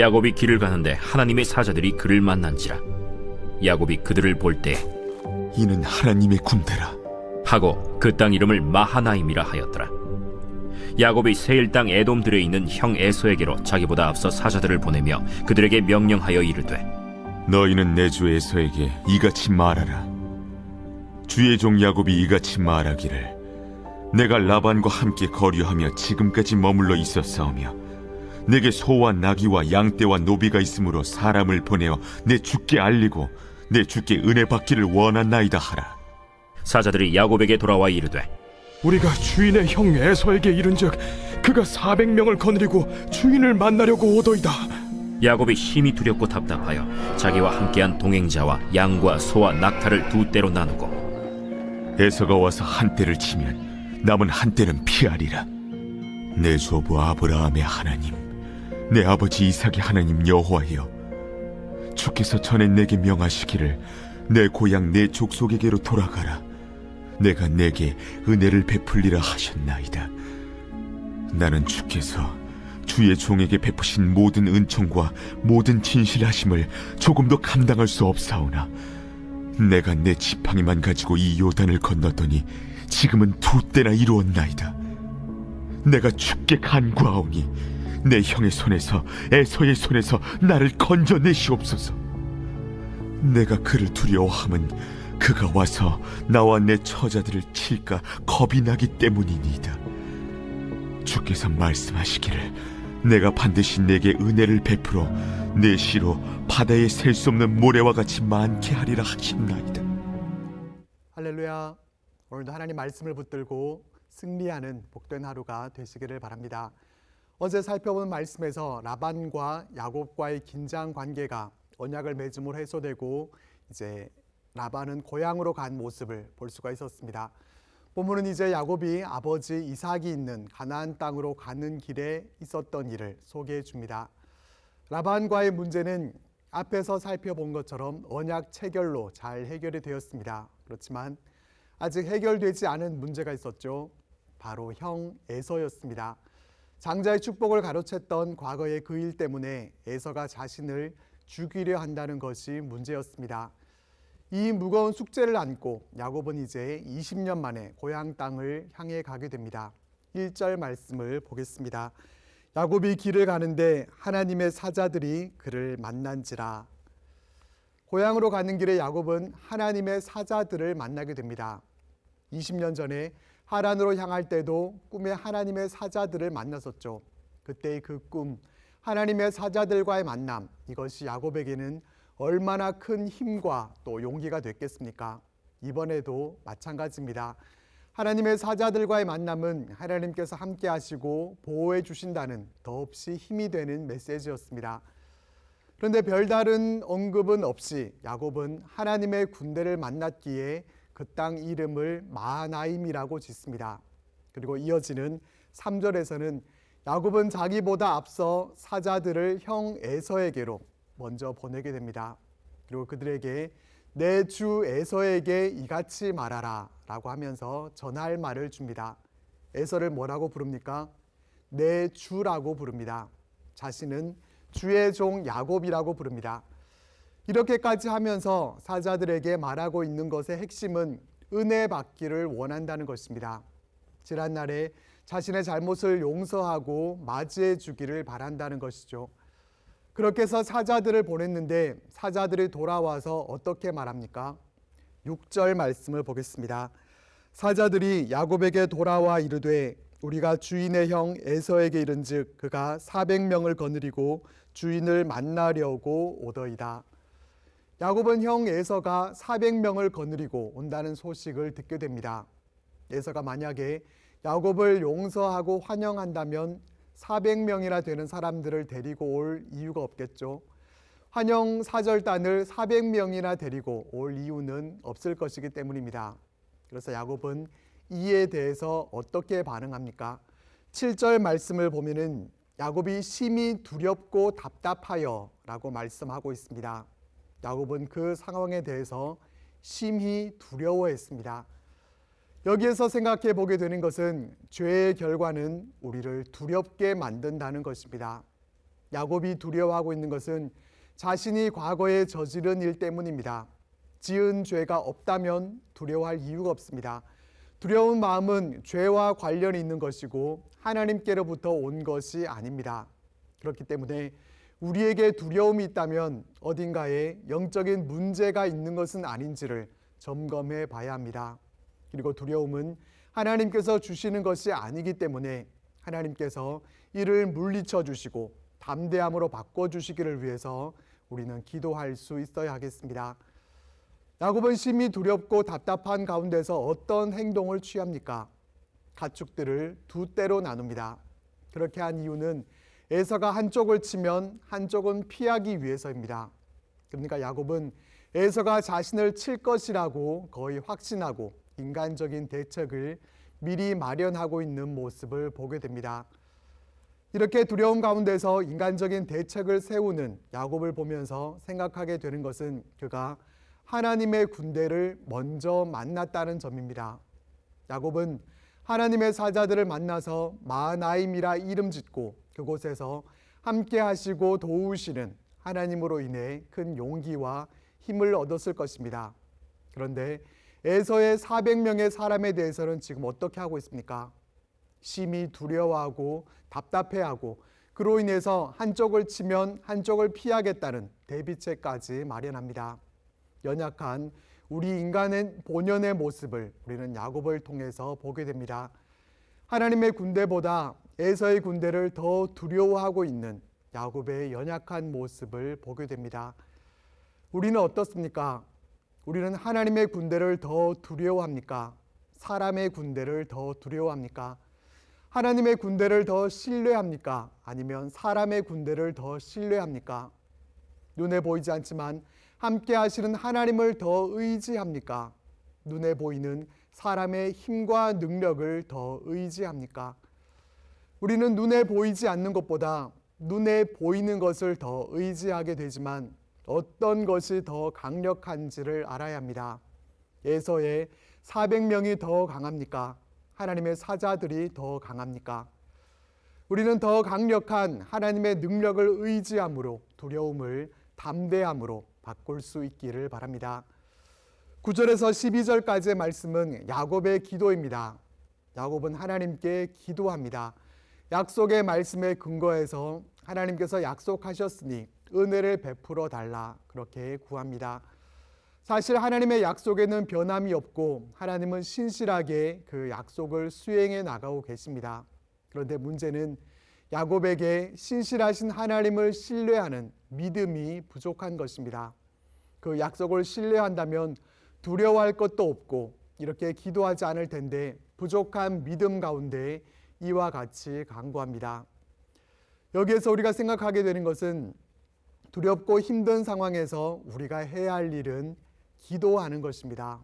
야곱이 길을 가는데 하나님의 사자들이 그를 만난지라 야곱이 그들을 볼 때 이는 하나님의 군대라. 하고 그 땅 이름을 마하나임이라 하였더라 야곱이 세일 땅 에돔들에 있는 형 에서에게로 자기보다 앞서 사자들을 보내며 그들에게 명령하여 이르되 너희는 내 주 에서에게 이같이 말하라. 주의 종 야곱이 이같이 말하기를 내가 라반과 함께 거류하며 지금까지 머물러 있었사오며 내게 소와 나귀와 양떼와 노비가 있으므로 사람을 보내어 내 주께 알리고 내 주께 은혜 받기를 원한나이다 하라. 사자들이 야곱에게 돌아와 이르되 우리가 주인의 형 에서에게 이른즉 그가 400명을 거느리고 주인을 만나려고 오더이다. 야곱이 심히 두렵고 답답하여 자기와 함께한 동행자와 양과 소와 낙타를 두 떼로 나누고 에서가 와서 한 때를 치면 남은 한 때는 피하리라. 내 조부 아브라함의 하나님, 내 아버지 이삭의 하나님 여호와여, 주께서 전에 내게 명하시기를 내 고향 내 족속에게로 돌아가라. 내가 내게 은혜를 베풀리라 하셨나이다. 나는 주께서 주의 종에게 베푸신 모든 은총과 모든 진실하심을 조금도 감당할 수 없사오나 내가 내 지팡이만 가지고 이 요단을 건넜더니 지금은 두 때나 이루었나이다. 내가 죽게 간구하오니 내 형의 손에서 에서의 손에서 나를 건져내시옵소서. 내가 그를 두려워함은 그가 와서 나와 내 처자들을 칠까 겁이 나기 때문이니이다. 주께서 말씀하시기를 내가 반드시 내게 은혜를 베풀어 내 시로 바다에 셀 수 없는 모래와 같이 많게 하리라 하셨나이다. 할렐루야. 오늘도 하나님 말씀을 붙들고 승리하는 복된 하루가 되시기를 바랍니다. 어제 살펴본 말씀에서 라반과 야곱과의 긴장 관계가 언약을 맺음으로 해소되고 이제 라반은 고향으로 간 모습을 볼 수가 있었습니다. 본문은 이제 야곱이 아버지 이삭이 있는 가나안 땅으로 가는 길에 있었던 일을 소개해 줍니다. 라반과의 문제는 앞에서 살펴본 것처럼 언약 체결로 잘 해결이 되었습니다. 그렇지만 아직 해결되지 않은 문제가 있었죠. 바로 형 에서였습니다. 장자의 축복을 가로챘던 과거의 그 일 때문에 에서가 자신을 죽이려 한다는 것이 문제였습니다. 이 무거운 숙제를 안고 야곱은 이제 20년 만에 고향 땅을 향해 가게 됩니다. 1절 말씀을 보겠습니다. 야곱이 길을 가는데 하나님의 사자들이 그를 만난지라. 고향으로 가는 길에 야곱은 하나님의 사자들을 만나게 됩니다. 20년 전에 하란으로 향할 때도 꿈에 하나님의 사자들을 만났었죠. 그때의 그 꿈, 하나님의 사자들과의 만남, 이것이 야곱에게는 얼마나 큰 힘과 또 용기가 됐겠습니까? 이번에도 마찬가지입니다. 하나님의 사자들과의 만남은 하나님께서 함께 하시고 보호해 주신다는 더없이 힘이 되는 메시지였습니다. 그런데 별다른 언급은 없이 야곱은 하나님의 군대를 만났기에 그 땅 이름을 마하나임이라고 짓습니다. 그리고 이어지는 3절에서는 야곱은 자기보다 앞서 사자들을 형 에서에게로 먼저 보내게 됩니다. 그리고 그들에게 내 주 에서에게 이같이 말하라 라고 하면서 전할 말을 줍니다. 에서를 뭐라고 부릅니까? 내 주라고 부릅니다. 자신은 주의 종 야곱이라고 부릅니다. 이렇게까지 하면서 사자들에게 말하고 있는 것의 핵심은 은혜 받기를 원한다는 것입니다. 지난 날에 자신의 잘못을 용서하고 맞이해 주기를 바란다는 것이죠. 그렇게 해서 사자들을 보냈는데 사자들이 돌아와서 어떻게 말합니까? 6절 말씀을 보겠습니다. 사자들이 야곱에게 돌아와 이르되 우리가 주인의 형 에서에게 이른즉 그가 400명을 거느리고 주인을 만나려고 오더이다. 야곱은 형 에서가 400명을 거느리고 온다는 소식을 듣게 됩니다. 에서가 만약에 야곱을 용서하고 환영한다면 400명이나 되는 사람들을 데리고 올 이유가 없겠죠. 환영 사절단을 400명이나 데리고 올 이유는 없을 것이기 때문입니다. 그래서 야곱은 이에 대해서 어떻게 반응합니까? 7절 말씀을 보면은 야곱이 심히 두렵고 답답하여라고 말씀하고 있습니다. 야곱은 그 상황에 대해서 심히 두려워했습니다. 여기에서 생각해 보게 되는 것은 죄의 결과는 우리를 두렵게 만든다는 것입니다. 야곱이 두려워하고 있는 것은 자신이 과거에 저지른 일 때문입니다. 지은 죄가 없다면 두려워할 이유가 없습니다. 두려운 마음은 죄와 관련이 있는 것이고 하나님께로부터 온 것이 아닙니다. 그렇기 때문에 우리에게 두려움이 있다면 어딘가에 영적인 문제가 있는 것은 아닌지를 점검해 봐야 합니다. 그리고 두려움은 하나님께서 주시는 것이 아니기 때문에 하나님께서 이를 물리쳐 주시고 담대함으로 바꿔 주시기를 위해서 우리는 기도할 수 있어야 하겠습니다. 야곱은 심히 두렵고 답답한 가운데서 어떤 행동을 취합니까? 가축들을 두 때로 나눕니다. 그렇게 한 이유는 에서가 한쪽을 치면 한쪽은 피하기 위해서입니다. 그러니까 야곱은 에서가 자신을 칠 것이라고 거의 확신하고 인간적인 대책을 미리 마련하고 있는 모습을 보게 됩니다. 이렇게 두려움 가운데서 인간적인 대책을 세우는 야곱을 보면서 생각하게 되는 것은 그가 하나님의 군대를 먼저 만났다는 점입니다. 야곱은 하나님의 사자들을 만나서 마하나임이라 이름 짓고 그곳에서 함께 하시고 도우시는 하나님으로 인해 큰 용기와 힘을 얻었을 것입니다. 그런데 에서의 400명의 사람에 대해서는 지금 어떻게 하고 있습니까? 심히 두려워하고 답답해하고 그로 인해서 한쪽을 치면 한쪽을 피하겠다는 대비책까지 마련합니다. 연약한 우리 인간의 본연의 모습을 우리는 야곱을 통해서 보게 됩니다. 하나님의 군대보다 에서의 군대를 더 두려워하고 있는 야곱의 연약한 모습을 보게 됩니다. 우리는 어떻습니까? 우리는 하나님의 군대를 더 두려워합니까? 사람의 군대를 더 두려워합니까? 하나님의 군대를 더 신뢰합니까? 아니면 사람의 군대를 더 신뢰합니까? 눈에 보이지 않지만 함께 하시는 하나님을 더 의지합니까? 눈에 보이는 사람의 힘과 능력을 더 의지합니까? 우리는 눈에 보이지 않는 것보다 눈에 보이는 것을 더 의지하게 되지만 어떤 것이 더 강력한지를 알아야 합니다. 에서의 400명이 더 강합니까? 하나님의 사자들이 더 강합니까? 우리는 더 강력한 하나님의 능력을 의지함으로 두려움을 담대함으로 바꿀 수 있기를 바랍니다. 9절에서 12절까지의 말씀은 야곱의 기도입니다. 야곱은 하나님께 기도합니다. 약속의 말씀에 근거해서 하나님께서 약속하셨으니 은혜를 베풀어 달라 그렇게 구합니다. 사실 하나님의 약속에는 변함이 없고 하나님은 신실하게 그 약속을 수행해 나가고 계십니다. 그런데 문제는 야곱에게 신실하신 하나님을 신뢰하는 믿음이 부족한 것입니다. 그 약속을 신뢰한다면 두려워할 것도 없고 이렇게 기도하지 않을 텐데 부족한 믿음 가운데 이와 같이 강구합니다. 여기에서 우리가 생각하게 되는 것은 두렵고 힘든 상황에서 우리가 해야 할 일은 기도하는 것입니다.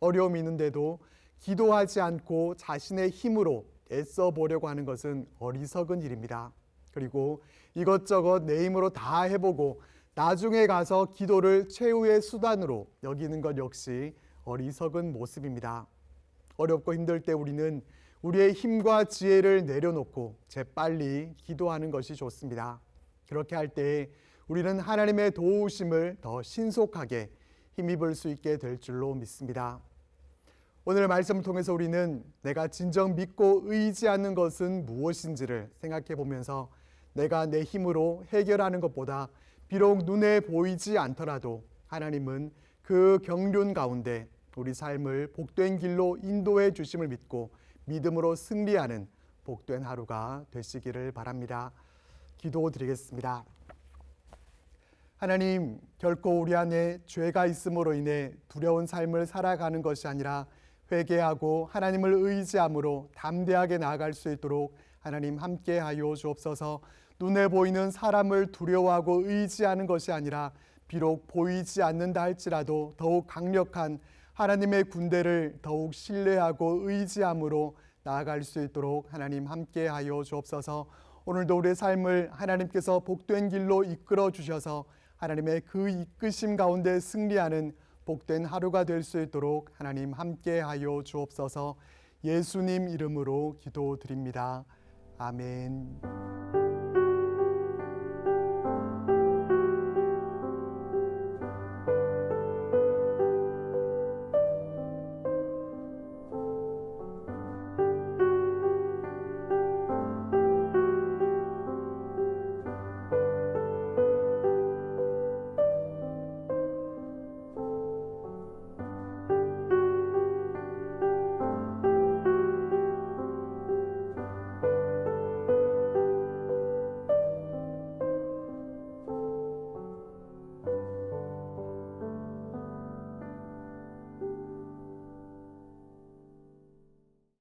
어려움이 있는데도 기도하지 않고 자신의 힘으로 애써 보려고 하는 것은 어리석은 일입니다. 그리고 이것저것 내 힘으로 다 해보고 나중에 가서 기도를 최후의 수단으로 여기는 것 역시 어리석은 모습입니다. 어렵고 힘들 때 우리는 우리의 힘과 지혜를 내려놓고 재빨리 기도하는 것이 좋습니다. 그렇게 할때 우리는 하나님의 도우심을 더 신속하게 힘입을 수 있게 될 줄로 믿습니다. 오늘 말씀을 통해서 우리는 내가 진정 믿고 의지하는 것은 무엇인지를 생각해 보면서 내가 내 힘으로 해결하는 것보다 비록 눈에 보이지 않더라도 하나님은 그 경륜 가운데 우리 삶을 복된 길로 인도해 주심을 믿고 믿음으로 승리하는 복된 하루가 되시기를 바랍니다. 기도 드리겠습니다. 하나님, 결코 우리 안에 죄가 있음으로 인해 두려운 삶을 살아가는 것이 아니라 회개하고 하나님을 의지함으로 담대하게 나아갈 수 있도록 하나님 함께 하여 주옵소서. 눈에 보이는 사람을 두려워하고 의지하는 것이 아니라 비록 보이지 않는다 할지라도 더욱 강력한 하나님의 군대를 더욱 신뢰하고 의지함으로 나아갈 수 있도록 하나님 함께 하여 주옵소서. 오늘도 우리의 삶을 하나님께서 복된 길로 이끌어 주셔서 하나님의 그 이끄심 가운데 승리하는 복된 하루가 될 수 있도록 하나님 함께 하여 주옵소서. 예수님 이름으로 기도드립니다. 아멘.